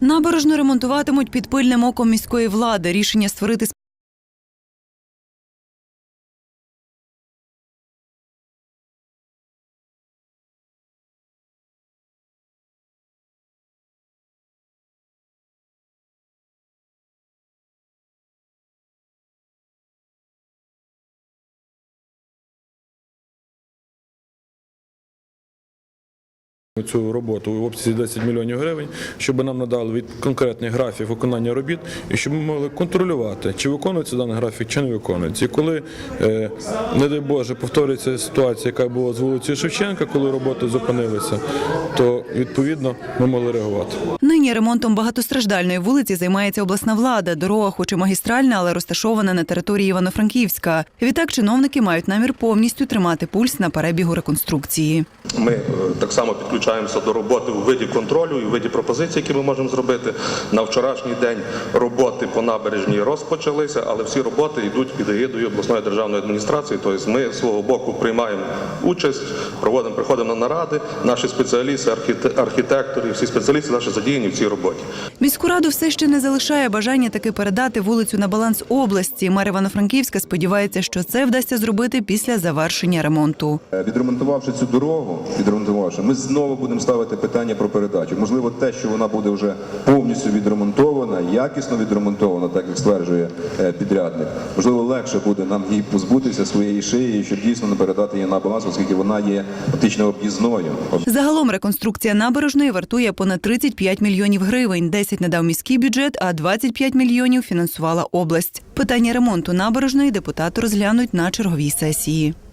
Набережну ремонтуватимуть під пильним оком міської влади. Рішення створити Цю роботу в обсязі 10 мільйонів гривень, щоб нам надали від конкретний графік виконання робіт, і щоб ми могли контролювати, чи виконується даний графік, чи не виконується. І коли, е, не дай Боже, повторюється ситуація, яка була з вулиці Шевченка, коли роботи зупинилися, то відповідно ми могли реагувати. Нині ремонтом багатостраждальної вулиці займається обласна влада. Дорога, хоч і магістральна, але розташована на території Івано-Франківська. Відтак чиновники мають намір повністю тримати пульс на перебігу реконструкції. Ми е, так само підключаємося до роботи у виді контролю і у виді пропозицій, які ми можемо зробити. На вчорашній день роботи по набережній розпочалися, але всі роботи йдуть під егідою обласної державної адміністрації. Тобто ми з свого боку приймаємо участь, проводимо, приходимо на наради. Наші спеціалісти, архітектори, всі спеціалісти наші задіяні в цій роботі. Міську раду все ще не залишає бажання таки передати вулицю на баланс області. Мер Івано-Франківська сподівається, що це вдасться зробити після завершення ремонту. Е, Відремонтувавши цю дорогу, відремонтувавши, ми знову будемо ставити питання про передачу. Можливо, те, що вона буде вже повністю відремонтована, якісно відремонтована, так як стверджує е, підрядник. Можливо, легше буде нам її позбутися своєї шиї, щоб дійсно не передати її на баланс, оскільки вона є фактично об'їзною. Загалом реконструкція набережної вартує понад 35 мільйонів гривень. 10 надав міський бюджет, а 25 мільйонів фінансувала область. Питання ремонту набережної депутати розглянуть на черговій сесії.